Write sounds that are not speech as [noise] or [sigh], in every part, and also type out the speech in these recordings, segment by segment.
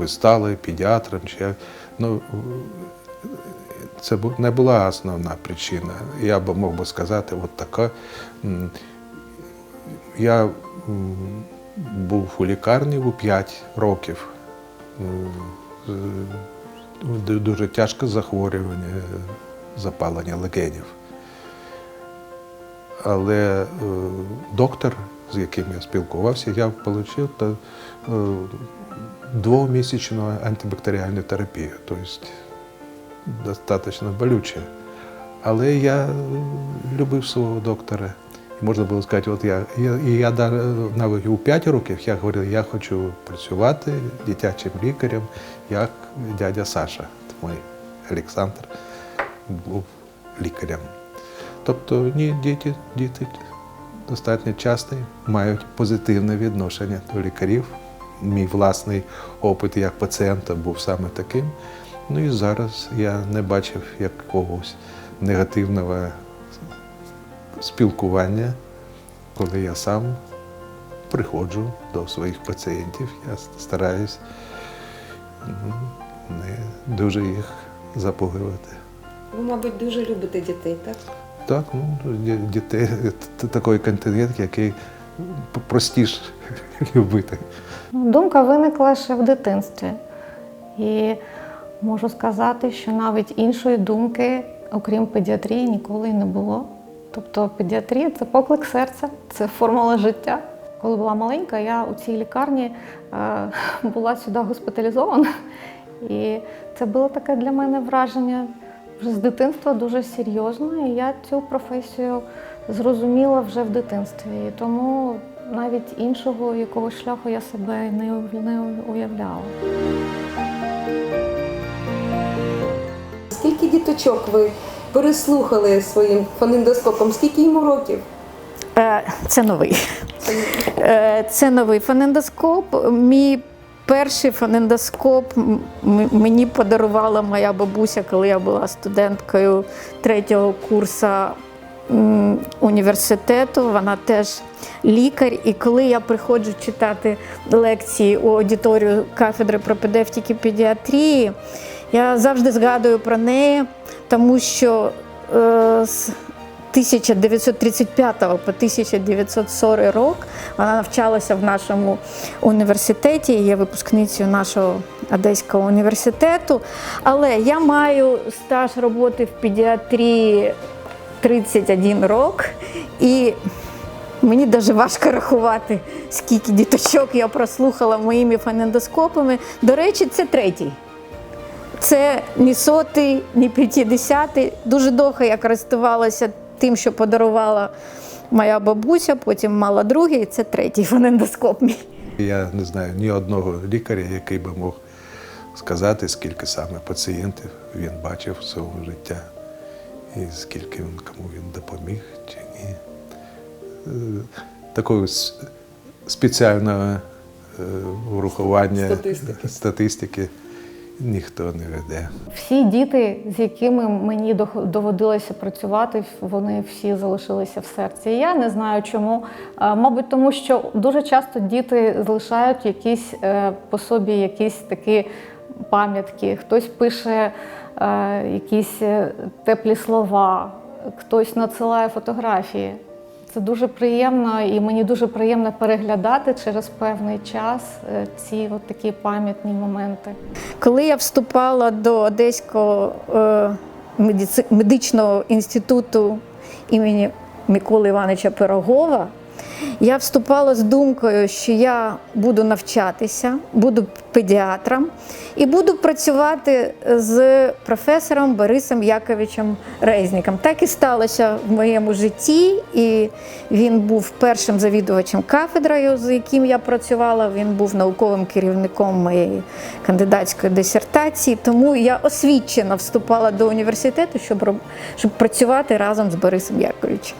ви стали педіатром. Чи. Ну, це не була основна причина. Я б мог би сказати, от така. Я був у лікарні у 5 років. Дуже тяжке захворювання, запалення легенів. Але е, доктор, з яким я спілкувався, я отримав е, двомісячну антибактеріальну терапію, тобто достатньо болюче. Але я любив свого доктора. Можна було сказати, от я, я, я навіть у 5 років я говорив, я хочу працювати дитячим лікарем, як дядя Саша, мій Олександр, був лікарем. Тобто ні, діти, діти достатньо часто мають позитивне відношення до лікарів. Мій власний опит як пацієнта був саме таким. Ну і зараз я не бачив якогось негативного спілкування, коли я сам приходжу до своїх пацієнтів. Я стараюсь ну, не дуже їх запугувати. Ви, мабуть, дуже любите дітей, так? Так, ну, дітей це такий континент, який простіше [laughs] любити. Ну, Думка виникла ще в дитинстві. І можу сказати, що навіть іншої думки, окрім педіатрії, ніколи й не було. Тобто педіатрія це поклик серця, це формула життя. Коли була маленька, я у цій лікарні е, була сюди госпіталізована. І це було таке для мене враження з дитинства дуже серйозне. І я цю професію зрозуміла вже в дитинстві. І тому навіть іншого якогось шляху я себе не не уявляла. Скільки діточок ви переслухали своїм фонендоскопом? Скільки йому років? Е, Це новий. Е, Це новий фонендоскоп. Мій перший фонендоскоп мені подарувала моя бабуся, коли я була студенткою третього курсу університету. Вона теж лікар. І коли я приходжу читати лекції у аудиторію кафедри пропедевтики педіатрії, я завжди згадую про неї, тому що е, 1935 по 1940 рік вона навчалася в нашому університеті, є випускницею нашого Одеського університету. Але я маю стаж роботи в педіатрії 31 рік, і мені дуже важко рахувати, скільки діточок я прослухала моїми фонендоскопами. До речі, це третій. Це ні сотий, ні п'ятдесятий. Дуже довго я користувалася тим, що подарувала моя бабуся, потім мала другий, і це третій [laughs] фонендоскоп мій. Я не знаю ні одного лікаря, який би мог сказати, скільки саме пацієнтів він бачив в своєму життя, і скільки він кому він допоміг чи ні. Е, Такого спеціального е, урахування Статистики. статистики ніхто не веде. Всі діти, з якими мені доводилося працювати, вони всі залишилися в серці. Я не знаю чому. Мабуть, тому що дуже часто діти залишають якісь е, по собі якісь такі пам'ятки. Хтось пише е, якісь е, теплі слова, хтось надсилає фотографії. Це дуже приємно, і мені дуже приємно переглядати через певний час е, ці от такі пам'ятні моменти. Коли я вступала до Одеського е, медичного інституту імені Миколи Івановича Пирогова, я вступала з думкою, що я буду навчатися, буду педіатром і буду працювати з професором Борисом Яковичем Резніком. Так і сталося в моєму житті, і він був першим завідувачем кафедрою, з яким я працювала. Він був науковим керівником моєї кандидатської дисертації. Тому я освічено вступала до університету, щоб, щоб працювати разом з Борисом Яковичем.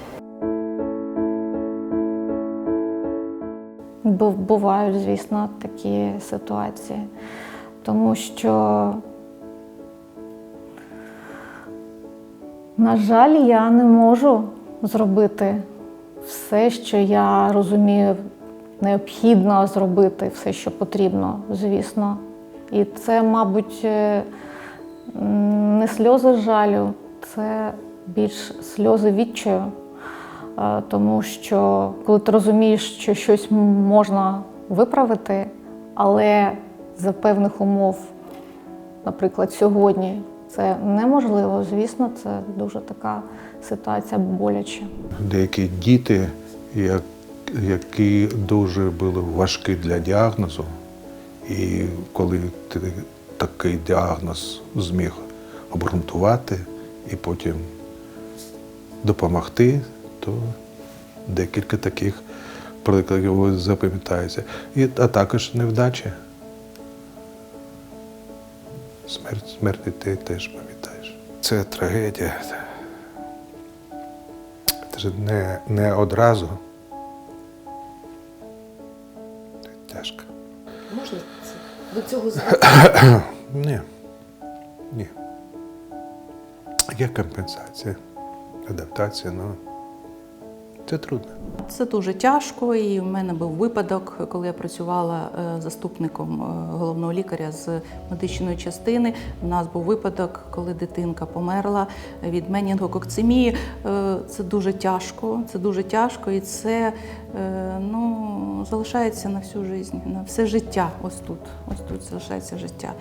Бувають, звісно, такі ситуації, тому що, на жаль, я не можу зробити все, що я розумію, необхідно зробити, все, що потрібно, звісно. І це, мабуть, е, не сльози жалю, це більш сльози відчаю. Е, Тому що коли ти розумієш, що щось можна виправити, але за певних умов, наприклад, сьогодні це неможливо, звісно, це дуже така ситуація боляча. Деякі діти, які дуже були важкі для діагнозу, і коли ти такий діагноз зміг обґрунтувати і потім допомогти, то декілька таких прикладів запам'ятається. І, а також невдачі. Смерть, смерть дітей теж пам'ятаєш. Це трагедія. Це ж не, не одразу. Це тяжко. Можна до цього [coughs] звикнути? Ні. Ні. Є компенсація, адаптація, але це трудно. Це дуже тяжко, і в мене був випадок, коли я працювала е, заступником е, головного лікаря з медичної частини. У нас був випадок, коли дитинка померла від менінгококцемії. Е, Це дуже тяжко, це дуже тяжко, і це ну, залишається на всю життя, на все життя. Ось тут, ось тут залишається життя.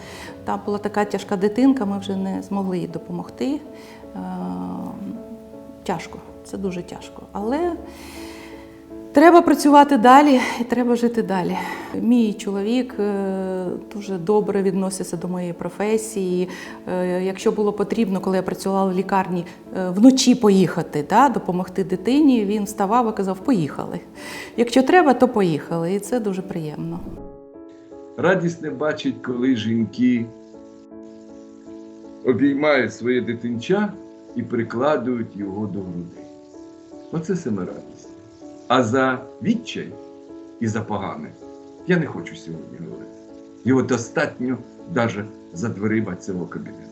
Там була така тяжка дитинка, ми вже не змогли їй допомогти. Тяжко, це дуже тяжко. Але Треба працювати далі і треба жити далі. Мій чоловік е, дуже добре відноситься до моєї професії. Е, Якщо було потрібно, коли я працювала в лікарні, е, вночі поїхати, да, допомогти дитині, він вставав і казав, поїхали. Якщо треба, то поїхали. І це дуже приємно. Радісне бачить, коли жінки обіймають своє дитинча і прикладують його до грудей. Оце саме радість. А за відчай і за погане я не хочу сьогодні говорити. Його достатньо навіть за дверима цього кабінету.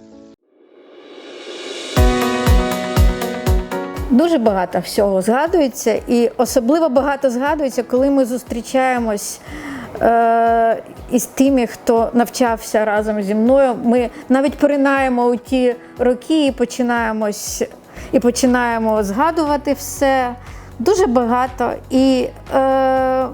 Дуже багато всього згадується, і особливо багато згадується, коли ми зустрічаємось е, із тими, хто навчався разом зі мною. Ми навіть поринаємо у ті роки і починаємось і починаємо згадувати все. Дуже багато. І е,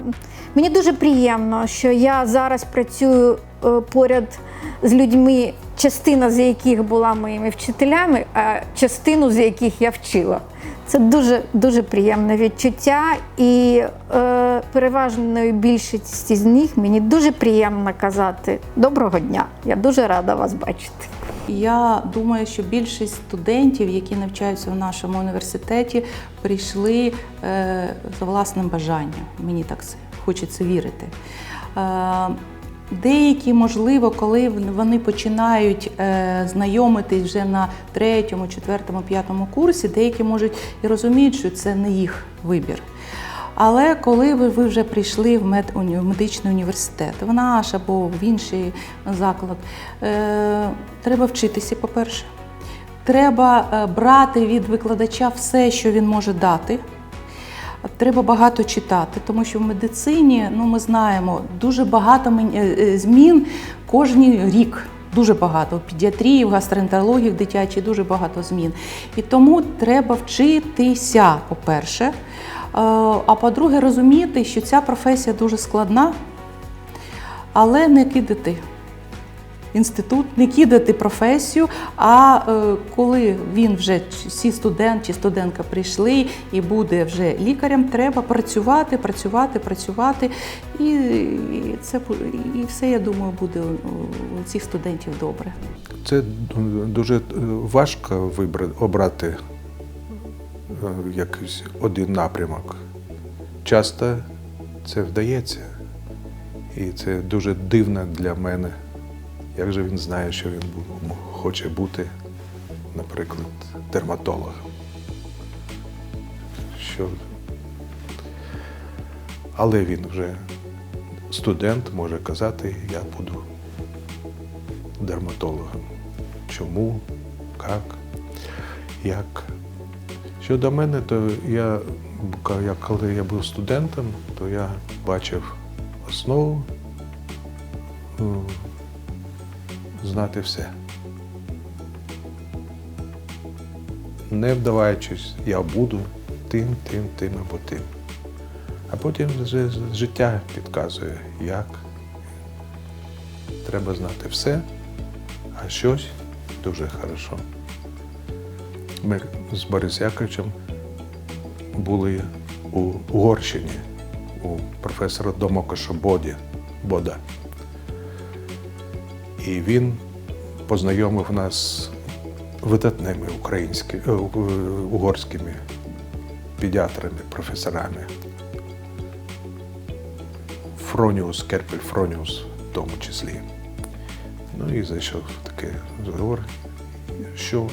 мені дуже приємно, що я зараз працюю е, поряд з людьми, частина з яких була моїми вчителями, а частину з яких я вчила. Це дуже дуже приємне відчуття, і е, переважної більшості з них мені дуже приємно казати доброго дня. Я дуже рада вас бачити. Я думаю, що більшість студентів, які навчаються в нашому університеті, прийшли е, за власним бажанням. Мені так хочеться вірити. Е, Деякі, можливо, коли вони починають е, знайомитись вже на третьому, четвертому, п'ятому курсі, деякі можуть і розуміють, що це не їх вибір. Але коли ви, ви вже прийшли в мед, в медичний університет, в наш або в інший заклад, е, треба вчитися, по-перше. Треба е, брати від викладача все, що він може дати. Треба багато читати, тому що в медицині, ну ми знаємо, дуже багато е, е, змін кожен рік. Дуже багато в педіатрії, в гастроентерології, в дитячій дуже багато змін. І тому треба вчитися, по-перше. Е, А по-друге, розуміти, що ця професія дуже складна, але не кидати інститут, не кидати професію. А е, коли він вже всі студент чи студентка прийшли і буде вже лікарем, треба працювати, працювати, працювати. І, це і все, я думаю, буде у, у цих студентів добре. Це дуже е, важко вибрати, обрати е, якийсь один напрямок. Часто це вдається. І це дуже дивно для мене. Як же він знає, що він хоче бути, наприклад, дерматологом. Що... Але він вже студент може казати, я буду дерматологом. Чому, як, як. Щодо мене, то я, коли я був студентом, то я бачив основу, знати все. Не вдаваючись, я буду тим, тим, тим або тим. А потім життя підказує, як. Треба знати все, а щось дуже хорошо. Ми з Борисом Яковичем були у Угорщині у професора Домокоша Боді, Бода. І він познайомив нас видатними українськими, е, угорськими педіатрами, професорами. Фроніус, Керпель Фроніус в тому числі. Ну і зайшов такий розговор, що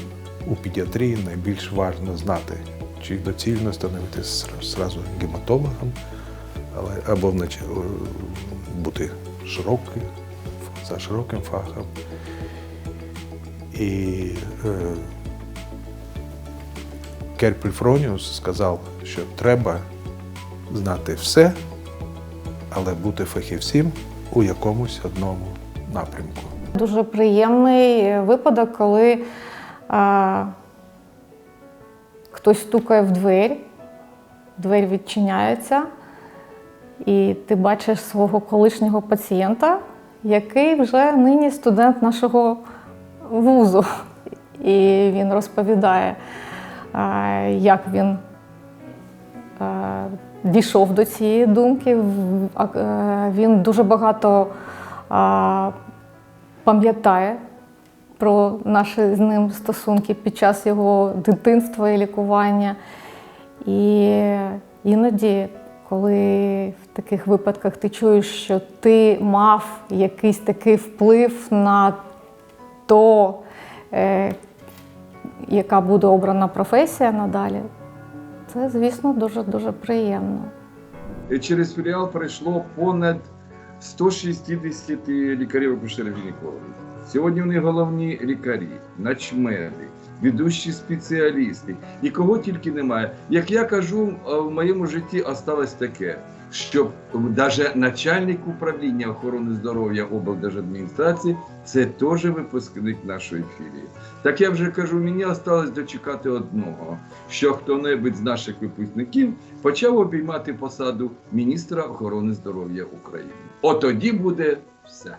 у педіатрії найбільш важливо знати, чи доцільно становитися зразу гематологом, або е, бути широким, за широким фахом. І е, Керпель Фроніус сказав, що треба знати все, але бути фахівцем у якомусь одному напрямку. Дуже приємний випадок, коли а, хтось стукає в двері, двері відчиняються, і ти бачиш свого колишнього пацієнта, який вже нині студент нашого вузу. І він розповідає, як він е, дійшов до цієї думки. Е, Він дуже багато пам'ятає про наші з ним стосунки під час його дитинства і лікування. І іноді, коли в таких випадках ти чуєш, що ти мав якийсь такий вплив на то, е, яка буде обрана професія надалі, це, звісно, дуже-дуже приємно. Через філіал пройшло понад 160 лікарів акушерів гінекологів. Сьогодні вони головні лікарі, начмеди, ведущі спеціалісти. І кого тільки немає. Як я кажу, е, в моєму житті осталось таке, що навіть начальник управління охорони здоров'я облдержадміністрації це теж випускник нашої філії. Так я вже кажу, мені осталось дочекати одного, що хто-небудь з наших випускників почав обіймати посаду міністра охорони здоров'я України. От тоді буде все.